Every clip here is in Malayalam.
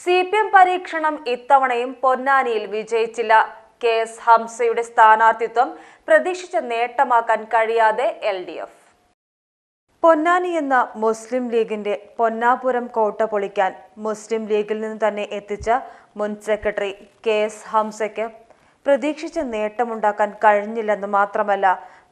സി പി എം പരീക്ഷണം ഇത്തവണയും പൊന്നാനിയിൽ വിജയിച്ചില്ല. കെ എസ് ഹംസയുടെ സ്ഥാനാർത്ഥിത്വം പ്രതീക്ഷിച്ച നേട്ടമാക്കാൻ കഴിയാതെ എൽ ഡി എഫ്. പൊന്നാനി എന്ന മുസ്ലിം ലീഗിന്റെ പൊന്നാപുരം കോട്ട പൊളിക്കാൻ മുസ്ലിം ലീഗിൽ നിന്ന് തന്നെ എത്തിച്ച മുൻ സെക്രട്ടറി കെ എസ് ഹംസയ്ക്ക് പ്രതീക്ഷിച്ച നേട്ടമുണ്ടാക്കാൻ കഴിഞ്ഞില്ലെന്ന് മാത്രമല്ല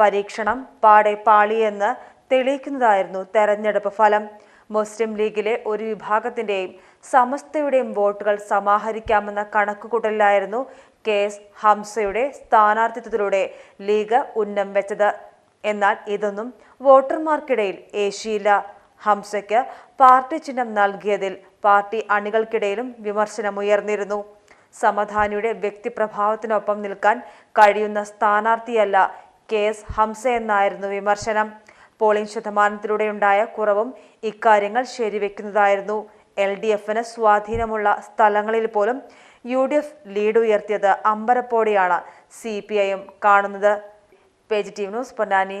പരീക്ഷണം പാടെ പാളിയെന്ന് തെളിയിക്കുന്നതായിരുന്നു തെരഞ്ഞെടുപ്പ് ഫലം. മുസ്ലിം ലീഗിലെ ഒരു വിഭാഗത്തിന്റെയും സമസ്തയുടെയും വോട്ടുകൾ സമാഹരിക്കാമെന്ന കണക്കുകൂട്ടലിലായിരുന്നു കെ എസ് ഹംസയുടെ സ്ഥാനാർത്ഥിത്വത്തിലൂടെ ലീഗ് ഉന്നം വെച്ചത്. എന്നാൽ ഇതൊന്നും വോട്ടർമാർക്കിടയിൽ ഏഷ്യയില്ല ഹംസയ്ക്ക് പാർട്ടി ചിഹ്നം നൽകിയതിൽ പാർട്ടി അണികൾക്കിടയിലും വിമർശനമുയർന്നിരുന്നു. സമധാനിയുടെ വ്യക്തിപ്രഭാവത്തിനൊപ്പം നിൽക്കാൻ കഴിയുന്ന സ്ഥാനാർത്ഥിയല്ല കെ എസ് ഹംസ എന്നായിരുന്നു വിമർശനം. പോളിംഗ് ശതമാനത്തിലൂടെയുണ്ടായ കുറവും ഇക്കാര്യങ്ങൾ ശരിവെക്കുന്നതായിരുന്നു. എൽ ഡി എഫിന് സ്വാധീനമുള്ള സ്ഥലങ്ങളിൽ പോലും യു ഡി എഫ് ലീഡ് ഉയർത്തിയത് അമ്പരപ്പോടെയാണ്. സി പി ഐ എം കാണുന്നത്. Page T news Ponnani.